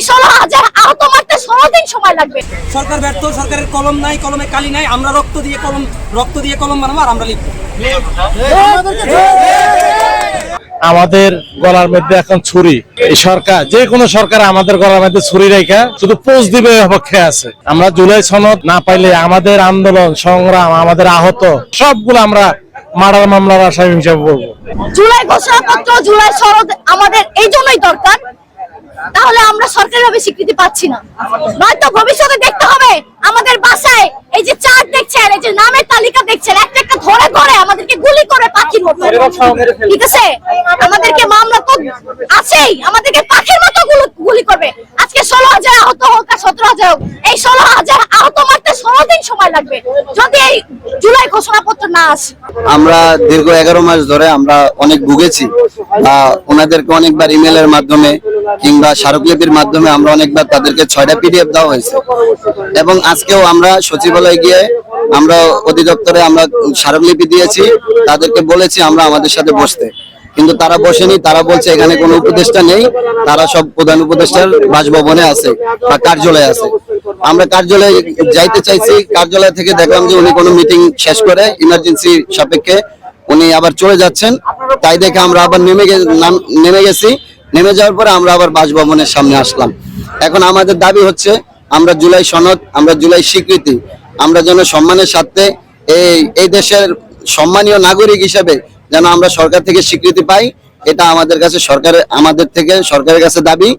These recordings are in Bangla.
এই ষোলো হাজার আহত মারতে ষোলো দিন সময় লাগবে। সরকার ব্যর্থ সরকারের কলম নাই কলমে কালি নাই আমরা রক্ত দিয়ে কলম রক্ত দিয়ে কলম বানাবো আর আমরা লিখব। আমাদের গলার মধ্যে এখন ছুরি। এই সরকার যে কোনো সরকার আমাদের গলার মধ্যে ছুরি রেখা শুধু পোষ দিবে অপেক্ষা আছে। আমরা জুলাই সনদ না পাইলে আমাদের আন্দোলন সংগ্রাম আমাদের আহত সবগুলো আমরা মারার মামলার আসামি হিসাবে বলব। জুলাই ঘোষণাপত্র জুলাই শরৎ আমাদের এই জন্যই দরকার তাহলে আমরা সরকারিভাবে স্বীকৃতি পাচ্ছি না। নয়তো ভবিষ্যতে দেখতে হবে আমাদের বাসায় এই যে চার্ট দেখছেন এই যে নামের তালিকা দেখছেন একটা একটা ধরে ধরে আমাদেরকে গুলি করে পাখির মতো। ঠিক আছে? আমাদেরকে মামলা তো আছেই আমাদেরকে পাখির মতো গুলি করবে। আজকে ষোলো হাজার আহত হোক আর সতেরো হাজার হোক এই ষোলো হাজার আহত মারতে ষোলো দিন সময় লাগবে। যদি এই জুলাই ঘোষণাপত্র না আসে। আমরা দীর্ঘ এগারো মাস ধরে আমরা অনেক ভুগেছি বা ওনাদেরকে অনেকবার ইমেলের মাধ্যমে কিংবা স্মারকলিপির মাধ্যমে আমরা অনেকবার তাদেরকে ছয়টা পিডিএফ দেওয়া হয়েছে। এবং আজকেও আমরা সচিবালয়ে গিয়ে আমরা অধিদপ্তরে আমরা স্মারকলিপি দিয়েছি, তাদেরকে বলেছি আমরা আমাদের সাথে বসতে। কিন্তু তারা বসেনি, তারা বলছে এখানে কোনো উপদেষ্টা নেই, তারা সব প্রধান উপদেষ্টার বাসভবনে আছে বা কার্যালয়ে আছে। আমরা কার্যালয়ে যাইতে চাইছি, কার্যালয় থেকে দেখলাম যে উনি কোনো মিটিং শেষ করে ইমার্জেন্সি সাপেক্ষে উনি আবার চলে যাচ্ছেন। তাই দেখে আমরা আবার নেমে নেমে গেছি। নেমে যাওয়ার পরে আমরা আবার বাসভবনের সামনে আসলাম। এখন আমাদের দাবি হচ্ছে, আমরা জুলাই সনদ, আমরা জুলাই স্বীকৃতি, আমরা যেন সম্মানের সাথে এই এই দেশের সম্মানীয় নাগরিক হিসেবে যেন আমরা সরকার থেকে স্বীকৃতি পাই, এটা আমাদের কাছে সরকারের আমাদের থেকে সরকারের কাছে দাবি,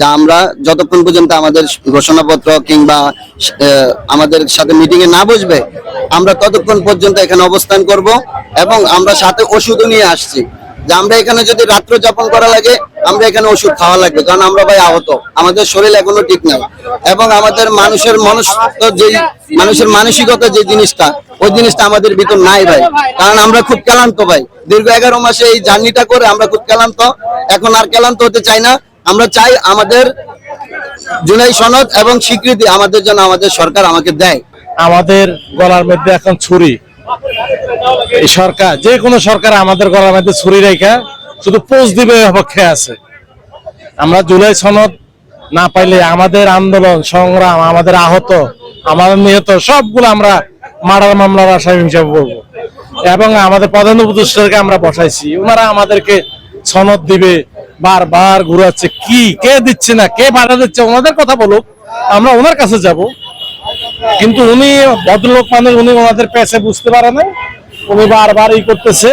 যা আমরা যতক্ষণ পর্যন্ত আমাদের ঘোষণাপত্র কিংবা আমাদের সাথে মিটিং এ না বসবে, আমরা ততক্ষণ পর্যন্ত এখানে অবস্থান করব এবং আমরা সাথে ওষুধও নিয়ে আসছি। যে আমরা এখানে যদি রাত্র যাপন করা লাগে আমরা এখানে ওষুধ খাওয়া লাগবে, কারণ আমরা ভাই আহত। আমাদের শরীর এখনও ঠিক নাই। এবং আমাদের মানুষের মানুষ যে মানুষের মানসিকতা যে জিনিসটা, ওই জিনিসটা আমাদের ভিতর নাই ভাই। কারণ আমরা খুব ক্লান্ত ভাই। দীর্ঘ এগারো মাসে এই জার্নিটা করে আমরা খুব ক্লান্ত। এখন আর ক্লান্ত হতে চাই না। আমরা চাই আমাদের জুলাই সনদ এবং স্বীকৃতি আমাদের জন্য আমাদের সরকার আমাকে দেয়। আমাদের গলার মধ্যে এখন ছুরি। সরকার, যে কোনো সরকার আমাদের গলার মধ্যে ছুরি রেখা শুধু পোষ দিবে অপেক্ষা আছে। আমরা জুলাই সনদ না পাইলে আমাদের আন্দোলন, সংগ্রাম, আমাদের আহত, আমাদের নিহত, সবগুলো আমরা মারার মামলার আসামি হিসাবে বলব। এবং আমাদের প্রধান উপদেষ্টাকে আমরা বসাইছি। ওনারা আমাদেরকে সনদ দিবে, বারবার ঘুরাচ্ছে। কি, কে দিচ্ছে না, কে বাধা দিচ্ছে, ওনাদের কথা বলুক, আমরা ওনার কাছে যাব। কিন্তু উনি ভদ্রলোক মানুষ, উনি ওনাদের পেছে বুঝতে পারে না উনি বারবার ই করতেছে।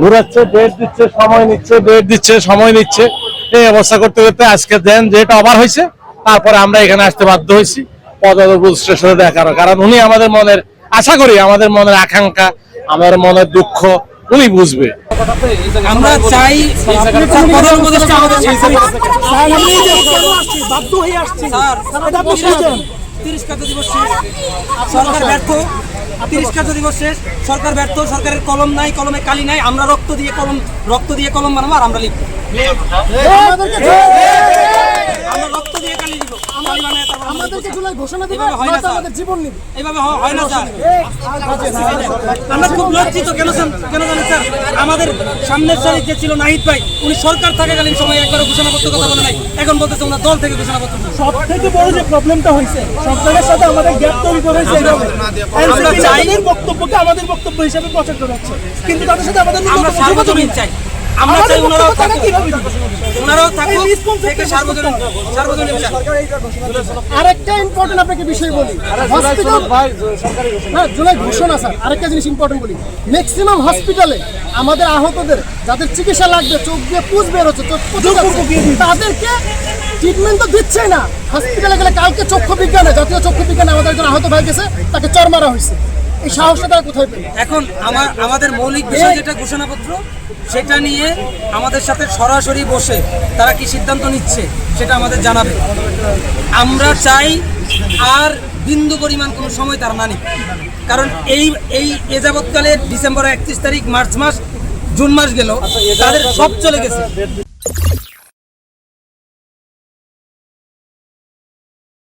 ঘুরাচ্ছে ডেট দিচ্ছে সময় নিচ্ছে ডেট দিচ্ছে সময় নিচ্ছে। এই অবস্থা করতে করতে আজকে দেন ডেট ওভার হয়েছে তারপরে আমরা এখানে আসতে বাধ্য হয়েছি পদাদপুর স্টেশনে দেখার কারণ উনি আমাদের মনের আশা করি আমাদের মনের আকাঙ্ক্ষা আমাদের মনের দুঃখ উনি বুঝবে। আমরা চাই সরকার ব্যর্থ। তিরিশ কার্য দিবস শেষ সরকার ব্যর্থ, সরকারের কলম নাই, কলমে কালি নাই, আমরা রক্ত দিয়ে কলম, রক্ত দিয়ে কলম বানাবো আর আমরা লিখব। আমরা রক্ত দিয়ে কালি দিব কালি বানায় তারপর আমরা লিখব, স্যার। এভাবে হয় না স্যার। এইভাবে হয় না স্যার। আমরা খুব লজ্জিত কেন কেন জানেন স্যার? আমাদের সামনের সারি যে ছিল নাহিদ ভাই উনি সরকার থাকাকালীন সময় একবারও ঘোষণাপত্র কথা বলে নাই। এখন বলতেছে ওনার দল থেকে ঘোষণাপত্র দিচ্ছে। সব থেকে বড় যে প্রবলেমটা হয়েছে সরকারের সাথে আমাদের গ্যাপ তৈরি করেছে বক্তব্যকে আমাদের বক্তব্য হিসেবে প্রচার করা হচ্ছে। কিন্তু তাদের সাথে আমাদের আমরা সার্বজনীন চাই। আমরা আমাদের চাই ওনারাও থাকুক। ওনারাও থাকুক থেকে সার্বজনীন সার্বজনীন আরেকটা ইম্পর্টেন্ট আপনাকে বিষয় বলি। হসপিটাল না জুলাই ঘোষণা স্যার আরেকটা জিনিস ইম্পর্টেন্ট বলি। ম্যাক্সিমাম হসপিটালে আমাদের আহতদের যাদের চিকিৎসা লাগবে চোখ দিয়ে পুষ বের হচ্ছে চোখ তাদেরকে ট্রিটমেন্ট তো দিচ্ছেই না। হসপিটালে গেলে কালকে চক্ষু বিজ্ঞানে জাতীয় চক্ষু বিজ্ঞানে আমাদের একজন আহত ভাই গেছে তাকে চর মারা হয়েছে। এই সাহসটা তারা কোথায় পেল? এখন আমার আমাদের মৌলিক বিষয় যেটা ঘোষণাপত্র সেটা নিয়ে আমাদের সাথে সরাসরি বসে তারা কি সিদ্ধান্ত নিচ্ছে সেটা আমাদের জানাবে। আমরা চাই আর বিন্দু পরিমাণ কোনো সময় তারা না নিক কারণ এই এই এ যাবৎকালে ডিসেম্বর একত্রিশ তারিখ মার্চ মাস জুন মাস গেল তাদের সব চলে গেছে।